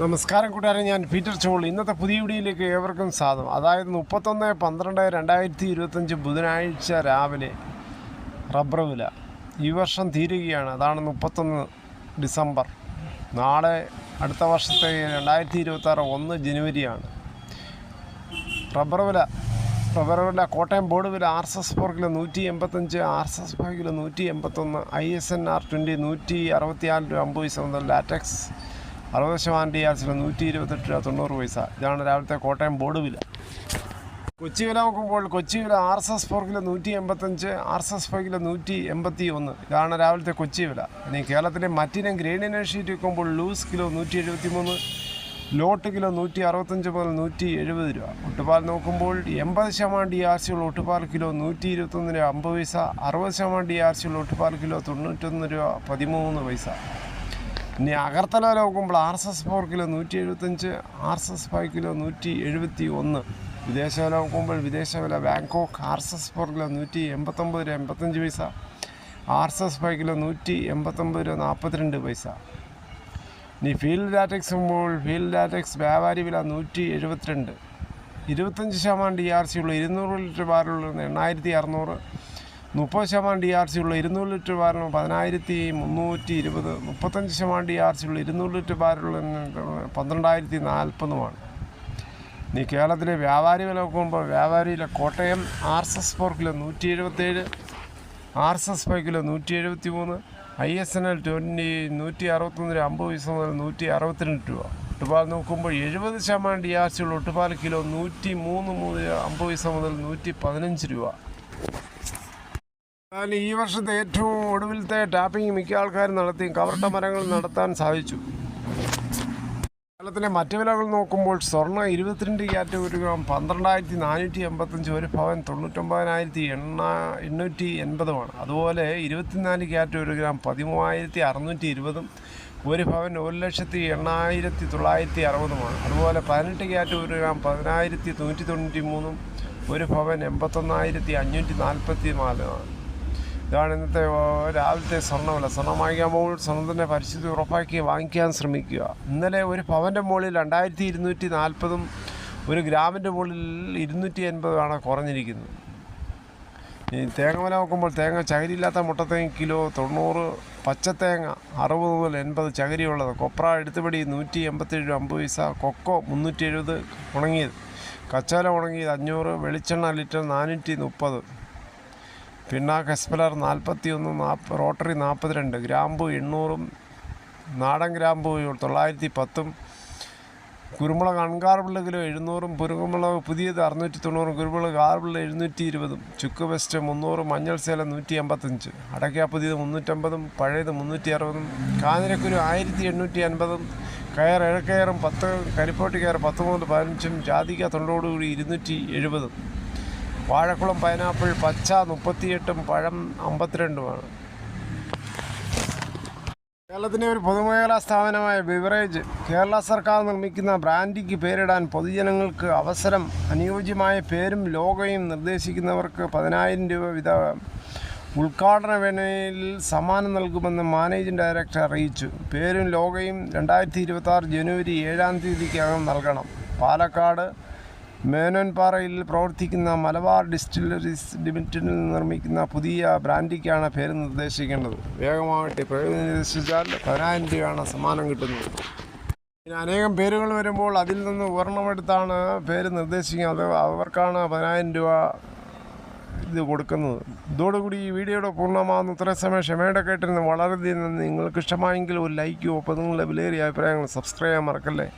നമസ്കാരം കൂട്ടുകാരെ ഞാൻ പീറ്റർ ചോൾ. ഇന്നത്തെ പുതിയ വീഡിയോയിലേക്ക് ഏവർക്കും സാധനം അതായത് മുപ്പത്തൊന്ന് പന്ത്രണ്ട് രണ്ടായിരത്തി ഇരുപത്തഞ്ച് ബുധനാഴ്ച രാവിലെ റബ്ബർ വില ഈ വർഷം തീരുകയാണ്. അതാണ് മുപ്പത്തൊന്ന് ഡിസംബർ. നാളെ അടുത്ത വർഷത്തെ രണ്ടായിരത്തി ഇരുപത്താറ് ഒന്ന് ജനുവരിയാണ്. റബ്ബർ വില റബ്ബർ വില കോട്ടയം ബോർഡ് വില R S S four kilo നൂറ്റി എൺപത്തഞ്ച് R S S four kilo നൂറ്റി എൺപത്തൊന്ന് I S N R twenty നൂറ്റി അറുപത്തിനാല് രൂപ അമ്പത് പൈസ മുതൽ ലാറ്റക്സ് അറുപത് ശതമാനം ഡി ആർ സിൽ നൂറ്റി ഇരുപത്തെട്ട് രൂപ തൊണ്ണൂറ് പൈസ. ഇതാണ് രാവിലത്തെ കോട്ടയം ബോർഡ് വില. കൊച്ചി വില നോക്കുമ്പോൾ കൊച്ചി വില R S S four kilo നൂറ്റി എൺപത്തഞ്ച് R S S five kilo നൂറ്റി എൺപത്തി ഒന്ന് ഇതാണ് രാവിലത്തെ കൊച്ചി വില. ഇനി കേരളത്തിലെ മറ്റിനം ഗ്രേഡിനെ ഷീറ്റ് വെക്കുമ്പോൾ ലൂസ് കിലോ നൂറ്റി എഴുപത്തി മൂന്ന് ലോട്ട് കിലോ നൂറ്റി അറുപത്തഞ്ച് മുതൽ നൂറ്റി എഴുപത് രൂപ. ഒട്ടുപാൽ നോക്കുമ്പോൾ എൺപത് ശതമാനം ഡി ആർ സി ഉള്ള ഒട്ടുപാൽ കിലോ നൂറ്റി ഇരുപത്തൊന്ന് രൂപ അമ്പത് പൈസ അറുപത് ശതമാനം ഡി ആർ സി ഉള്ള ഒട്ടുപാൽ കിലോ തൊണ്ണൂറ്റൊന്ന് രൂപ പതിമൂന്ന് പൈസ. ഇനി അകർത്തല വില നോക്കുമ്പോൾ R S S four kilo നൂറ്റി എഴുപത്തഞ്ച് R S S five kilo നൂറ്റി എഴുപത്തി ഒന്ന് വിദേശ വില നോക്കുമ്പോൾ വിദേശ വില Bangkok R S S four kilo നൂറ്റി എൺപത്തൊമ്പത് രൂപ എൺപത്തഞ്ച് പൈസ. R S S five kilo നൂറ്റി എൺപത്തൊമ്പത് രൂപ നാൽപ്പത്തിരണ്ട് പൈസ. ഇനി ഫീൽഡ് ഡാറ്റക്സ് നോക്കുമ്പോൾ ഫീൽഡ് ഡാറ്റക്സ് വ്യാപാരി വില നൂറ്റി എഴുപത്തിരണ്ട് ഇരുപത്തഞ്ച് ശതമാനം ഡി ആർ സി ഉള്ള ഇരുന്നൂറ് ലിറ്റർ ബാരലുള്ള എണ്ണായിരത്തി അറുന്നൂറ്. മുപ്പത് ശതമാനം ഡി ആർ സി ഉള്ള ഇരുന്നൂറ് ലിറ്റർ ബാരലും പതിനായിരത്തി മുന്നൂറ്റി ഇരുപത് മുപ്പത്തഞ്ച് ശതമാനം ഡി ആർ സി ഉള്ള ഇരുന്നൂറ് ലിറ്റർ ബാരലുള്ള പന്ത്രണ്ടായിരത്തി നാൽപ്പതുമാണ്. ഇനി കേരളത്തിലെ വ്യാപാരി വില നോക്കുമ്പോൾ വ്യാപാരിയിലെ Kottayam R S S four kilo നൂറ്റി എഴുപത്തേഴ് R S S five kilo നൂറ്റി എഴുപത്തി മൂന്ന് I S N L twenty നൂറ്റി അറുപത്തൊന്ന് രൂപ അമ്പത് പൈസ മുതൽ നൂറ്റി അറുപത്തിരണ്ട് രൂപ. ഒട്ടുപാൽ നോക്കുമ്പോൾ എഴുപത് ശതമാനം ഡി ആർ സി ഉള്ള ഒട്ടുപാൽ കിലോ നൂറ്റി മൂന്ന് മുതൽ അമ്പത് പൈസ മുതൽ നൂറ്റി പതിനഞ്ച് രൂപ. എന്നാൽ ഈ വർഷത്തെ ഏറ്റവും ഒടുവിലത്തെ ടാപ്പിംഗ് മിക്ക ആൾക്കാരും നടത്തി കവർട്ട മരങ്ങൾ നടത്താൻ സാധിച്ചു. കേരളത്തിലെ മറ്റു വിലകൾ നോക്കുമ്പോൾ സ്വർണ ഇരുപത്തിരണ്ട് ക്യാറ്റ് ഒരു ഗ്രാം പന്ത്രണ്ടായിരത്തി നാനൂറ്റി എൺപത്തഞ്ച് ഒരു ഭവൻ തൊണ്ണൂറ്റൊമ്പതിനായിരത്തി എണ്ണ എണ്ണൂറ്റി എൺപതുമാണ് അതുപോലെ ഇരുപത്തിനാല് ക്യാറ്റ് ഒരു ഗ്രാം പതിമൂവായിരത്തി അറുന്നൂറ്റി ഇരുപതും ഒരു ഭവൻ ഒരു ലക്ഷത്തി എണ്ണായിരത്തി തൊള്ളായിരത്തി അറുപതുമാണ് അതുപോലെ പതിനെട്ട് ക്യാറ്റ് ഒരു ഗ്രാം പതിനായിരത്തി നൂറ്റി തൊണ്ണൂറ്റി മൂന്നും ഒരു ഭവൻ എൺപത്തൊന്നായിരത്തി അഞ്ഞൂറ്റി നാൽപ്പത്തി നാലുമാണ് ഇതാണ് ഇന്നത്തെ രാവിലത്തെ സ്വർണവില സ്വർണം വാങ്ങിക്കുമ്പോൾ സ്വർണത്തിന്റെ പരിസ്ഥിതി ഉറപ്പാക്കി വാങ്ങിക്കാൻ ശ്രമിക്കുക. ഇന്നലെ ഒരു പവന്റെ മുകളിൽ രണ്ടായിരത്തി ഇരുന്നൂറ്റി നാൽപ്പതും ഒരു ഗ്രാമിന്റെ മുകളിൽ ഇരുന്നൂറ്റി എൺപതുമാണ് കുറഞ്ഞിരിക്കുന്നത്. ഈ തേങ്ങ വില നോക്കുമ്പോൾ തേങ്ങ ചകരിയില്ലാത്ത മുട്ടത്തേങ്ങ കിലോ തൊണ്ണൂറ് പച്ചത്തേങ്ങ അറുപത് മുതൽ എൺപത് ചകരിയുള്ളത്. കൊപ്ര എടുത്തുപടി നൂറ്റി എൺപത്തേഴ് അമ്പത് പൈസ കൊക്കോ മുന്നൂറ്റി എഴുപത് ഉണങ്ങിയത്. കച്ചാല ഉണങ്ങിയത് അഞ്ഞൂറ് വെളിച്ചെണ്ണ ലിറ്റർ നാനൂറ്റി മുപ്പത് പിണ്ണാക്ക് എസ്പലർ നാൽപ്പത്തി ഒന്ന് നാൽപ്പ റോട്ടറി നാൽപ്പത്തിരണ്ട് ഗ്രാമ്പു എണ്ണൂറും നാടൻ ഗ്രാമ്പു തൊള്ളായിരത്തി പത്തും കുരുമുളക് അൺകാർബിൾ കിലോ എഴുന്നൂറും പുരുകുമുളക് പുതിയത് അറുന്നൂറ്റി തൊണ്ണൂറും കുരുമുളക് കാർബിൾ എഴുന്നൂറ്റി ഇരുപതും ചുക്ക് വെസ്റ്റ് മുന്നൂറും മഞ്ഞൾ സേല നൂറ്റി എൺപത്തഞ്ച് അടയ്ക്ക പുതിയത് മുന്നൂറ്റമ്പതും പഴയത് മുന്നൂറ്റി അറുപതും കാഞ്ഞിരക്കുരു ആയിരത്തി എണ്ണൂറ്റി അൻപതും കയർ ഇഴക്കയറും പത്ത് കരിപ്പോട്ടി കയർ പത്ത് മുതൽ പതിനഞ്ചും ജാതിക തൊണ്ടോടുകൂടി ഇരുന്നൂറ്റി എഴുപതും വാഴക്കുളം പൈനാപ്പിൾ പച്ച മുപ്പത്തിയെട്ടും പഴം അമ്പത്തിരണ്ടുമാണ്. കേരളത്തിന്റെ ഒരു പൊതുമേഖലാ സ്ഥാപനമായ ബിവറേജ് കേരള സർക്കാർ നിർമ്മിക്കുന്ന ബ്രാൻഡിക്ക് പേരിടാൻ പൊതുജനങ്ങൾക്ക് അവസരം അനുയോജ്യമായ പേരും ലോഗോയും നിർദ്ദേശിക്കുന്നവർക്ക് പതിനായിരം രൂപ വിധ ഉദ്ഘാടന വേളയിൽ സമ്മാനം നൽകുമെന്ന് മാനേജിംഗ് ഡയറക്ടർ അറിയിച്ചു. പേരും ലോഗയും രണ്ടായിരത്തി ഇരുപത്തി ജനുവരി ഏഴാം തീയതിക്കകം നൽകണം. പാലക്കാട് മേനോൻപാറയിൽ പ്രവർത്തിക്കുന്ന മലബാർ ഡിസ്റ്റിലറീസ് ലിമിറ്റഡിൽ നിർമ്മിക്കുന്ന പുതിയ ബ്രാൻഡിക്കാണ് പേര് നിർദ്ദേശിക്കേണ്ടത്. വേഗമായിട്ട് പേര് നിർദ്ദേശിച്ചാൽ പതിനായിരം രൂപയാണ് സമ്മാനം കിട്ടുന്നത്. പിന്നെ അനേകം പേരുകൾ വരുമ്പോൾ അതിൽ നിന്ന് ഒരെണ്ണമെടുത്താണ് പേര് നിർദ്ദേശിക്കുന്നത് അവർക്കാണ് പതിനായിരം രൂപ ഇത് കൊടുക്കുന്നത്. ഇതോടുകൂടി ഈ വീഡിയോയുടെ പൂർണമാകുന്ന ഇത്രയും സമയം ക്ഷമയുടെ കേട്ടിരുന്ന് വളരെയധികം നിങ്ങൾക്ക് ഇഷ്ടമായെങ്കിൽ ഒരു ലൈക്കോ അപ്പോൾ നിങ്ങളുടെ വിലയേറിയ അഭിപ്രായങ്ങൾ സബ്സ്ക്രൈബ് ചെയ്യാൻ മറക്കല്ലേ?